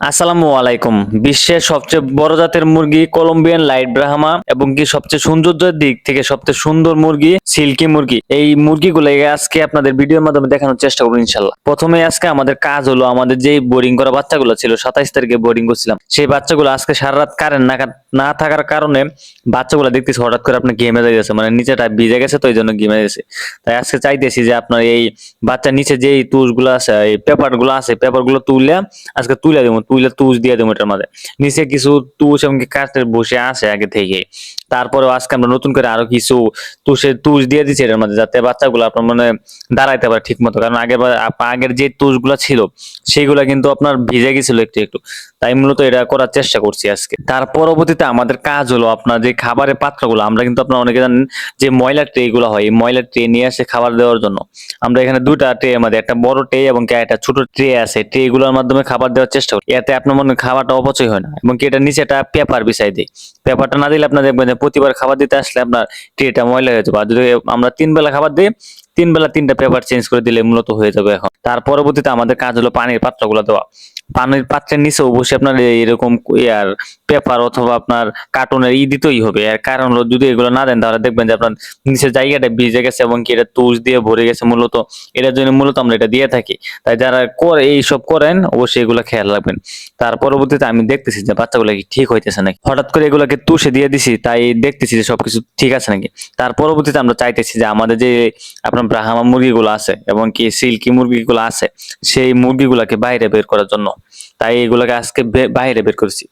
আসসালামু আলাইকুম। বিশ্বের সবচেয়ে বড় জাতের মুরগি কলম্বিয়ান লাইট ব্রাহ্মা এবং কি সবচেয়ে সৌন্দর্যের দিক থেকে সবচেয়ে সুন্দর মুরগি সিল্কি মুরগি। এই মুরগিগুলো আজকে আপনাদের ভিডিওর মাধ্যমে দেখানোর চেষ্টা করব ইনশাল্লাহ প্রথমে আজকে আমাদের কাজ হলো আমাদের যে বোরিং করা বাচ্চাগুলো ছিল, সাতাইশ তারিখে বোরিং করছিলাম। সেই বাচ্চাগুলো আজকে সারা রাত কারেন্ট না না থাকার কারণে বাচ্চাগুলো দেখতেছি হঠাৎ করে আপনার গেমে যাইতেছে মানে নিচেটা ভিজে গেছে তো এই জন্য গেমে গেছে তাই আজকে চাইতেছি যে আপনার এই বাচ্চার নিচে যেই তুষগুলো আছে, এই পেপারগুলো আছে পেপারগুলো তুললে আজকে তুলে দেবো তুলে তুষ দিয়ে দেবো এটার মধ্যে নিচে কিছু তুষ এবং কি কাঠের বসে আছে আগে থেকে। তারপরেও আজকে আমরা নতুন করে আরও কিছু তুষে তুষ দিয়ে দিচ্ছি এটার মধ্যে যাতে বাচ্চাগুলো আপনার মানে দাঁড়াইতে পারে ঠিক মতো কারণ আগের আগের যে তুষগুলো ছিল, সেগুলো কিন্তু আপনার ভিজে গেছিল একটু একটু। তাই মূলত এটা করার চেষ্টা করছি আজকে। তার পরবর্তীতে আমাদের কাজ হলো আপনার যে খাবারের পাত্রগুলো, আমরা কিন্তু আপনার অনেকে জানেন যে ময়লার ট্রে গুলো হয়, এই ময়লার ট্রে নিয়ে আসে খাবার দেওয়ার জন্য। আমরা এখানে দুটা ট্রে আমাদের একটা বড় ট্রে এবং একটা ছোট ট্রে আছে ট্রে গুলোর মাধ্যমে খাবার দেওয়ার চেষ্টা করি। এতে আপনার মনে খাবারটা অপচয় হয় না এবং কি এটা নিচে একটা পেপার বিছাই দিই। পেপারটা না দিলে আপনার দেখবেন যে প্রতিবার খাবার দিতে আসলে আপনার ট্রেটা ময়লা হয়ে যাবে। আর যদি আমরা তিন বেলা খাবার দিই, তিন বেলা তিনটা পেপার চেঞ্জ করে দিলে মূলত হয়ে যাবে এখন। তার পরবর্তীতে আমাদের কাজ হলো পানির পাত্রগুলো দেওয়া। পানির পাত্রের নিচে অবশ্যই আপনার এরকম ইয়ার পেপার অথবা আপনার কার্টুনের ই দিতেই হবে। আর কারণ যদি এগুলো না দেন তাহলে দেখবেন যে আপনার নিচের জায়গাটা ভিজে গেছে এবং কি এটা তুষ দিয়ে ভরে গেছে মূলত। এটার জন্য মূলত আমরা এটা দিয়ে থাকি। তাই যারা করে এইসব করেন, অবশ্যই এগুলো খেয়াল রাখবেন। তার পরবর্তীতে আমি দেখতেছি যে বাচ্চাগুলো কি ঠিক হইতেছে নাকি। হঠাৎ করে এগুলোকে তুষে দিয়ে দিছি, তাই দেখতেছি যে সবকিছু ঠিক আছে নাকি। তার পরবর্তীতে আমরা চাইতেছি যে আমাদের যে আপনার ব্রাহ্মা মুরগিগুলো আছে এবং কি সিল্কি মুরগিগুলো আছে, সেই মুরগিগুলোকে বাইরে বের করার জন্য তাই এগুলোকে আজকে বাইরে বের করেছি।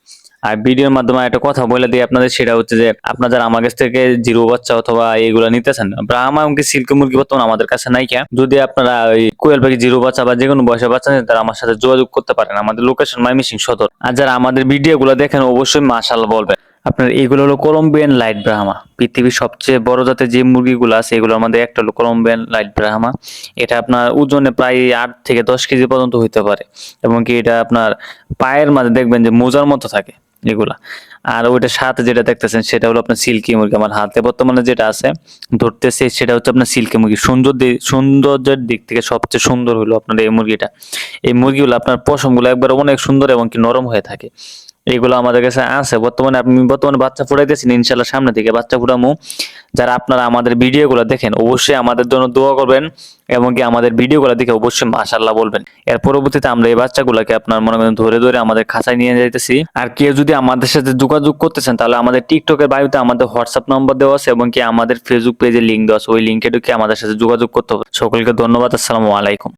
আর ভিডিওর মাধ্যমে একটা কথা বলে দিই আপনাদের, সেটা হচ্ছে যে আপনারা যারা আমার কাছ থেকে জিরো বাচ্চা অথবা এইগুলো নিতেছেন ব্রাহ্মা এমনকি সিল্কি মুরগি বর্তমানে আমাদের কাছে নাই কে, যদি আপনারা ওই কোয়েল পাখি জিরো বাচ্চা বা যে কোনো বয়সের বাচ্চা তারা আমার সাথে যোগাযোগ করতে পারেন। আমাদের লোকেশন মাইমিসিং সদর। আর যারা আমাদের ভিডিও গুলো দেখেন, অবশ্যই মাশাল বলবেন। আপনার এগুলো হলো কলম্বিয়ান লাইট ব্রাহ্মা পৃথিবীর সবচেয়ে বড় জাতের যে মুরগিগুলো আছে, এগুলোর মধ্যে একটা হলো কলম্বিয়ান লাইট ব্রাহ্মা এটা আপনার ওজনে প্রায় আট থেকে দশ কেজি পর্যন্ত হইতে পারে। এবং কি এটা আপনার পায়ের মাঝে দেখবেন যে মোজার মতো থাকে এগুলা। আর ওইটার সাথে যেটা দেখতেছেন, সেটা হলো আপনার সিল্কি মুরগি। আমার হাতে বর্তমানে যেটা আছে, ধরতেছে, সেটা হচ্ছে আপনার সিল্কি মুরগি। সুন্দর সৌন্দর্যের দিক থেকে সবচেয়ে সুন্দর হলো আপনার এই মুরগিটা। এই মুরগিগুলো আপনার পশমগুলো একবার অনেক সুন্দর এবং কি নরম হয়ে থাকে। এগুলো আমাদের কাছে আছে। বর্তমানে আমি বর্তমানে বাচ্চা ফুটাইতেছেন, ইনশাল্লাহ সামনে থেকে বাচ্চা ফুটামু। যারা আপনারা আমাদের ভিডিওগুলো দেখেন, অবশ্যই আমাদের জন্য দোয়া করবেন এবং কি আমাদের ভিডিওগুলো দেখে অবশ্যই মাশাল্লাহ বলবেন। এর পরবর্তীতে আমরা এই বাচ্চাগুলোকে আপনার মনে করেন ধরে ধরে আমাদের খাঁচায় নিয়ে যাইতেছি। আর কেউ যদি আমাদের সাথে যোগাযোগ করতেছেন, তাহলে আমাদের টিকটকের বায়ুতে আমাদের হোয়াটসঅ্যাপ নম্বর দেওয়া আছে এবং কি আমাদের ফেসবুক পেজে লিঙ্ক দেওয়া আছে। ওই লিঙ্কে ঢুকে আমাদের সাথে যোগাযোগ করতে হবে। সকলকে ধন্যবাদ, আসসালামু আলাইকুম।